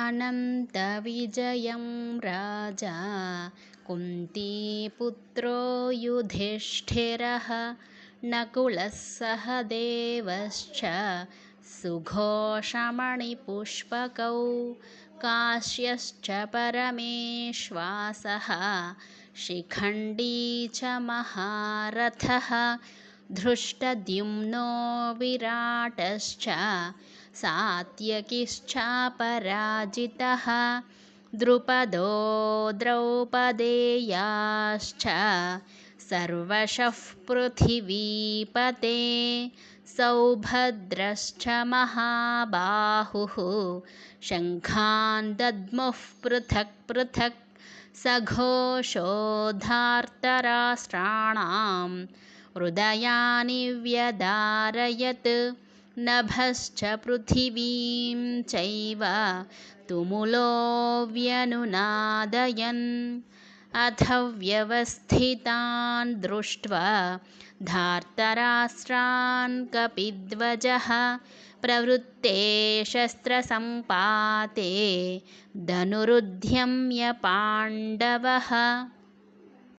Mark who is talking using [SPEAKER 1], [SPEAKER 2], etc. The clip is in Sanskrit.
[SPEAKER 1] अनन्तविजयं राजा कुन्तीपुत्रो युधिष्ठिरः नकुलः सह देवश्च सुघोषमणिपुष्पकौ काश्यश्च परमेश्वासः शिखण्डी च महारथः धृष्टद्युम्नो विराटश्च सात्यकिश्चापराजितः। द्रुपदो द्रौपदेयाश्च सर्वशः पृथिवीपते। सौभद्रश्च महाबाहुः। शङ्खान् दद्मुः पृथक् पृथक्। सघोषोधार्तराष्ट्राणां हृदयानि व्यदारयत् नभश्च पृथिवीं चैव तुमुलो व्यनुनादयन् अथ व्यवस्थितान् दृष्ट्वा धार्तराष्ट्रान् कपिध्वजः प्रवृत्ते शस्त्रसम्पाते धनुरुद्यम्य पाण्डवः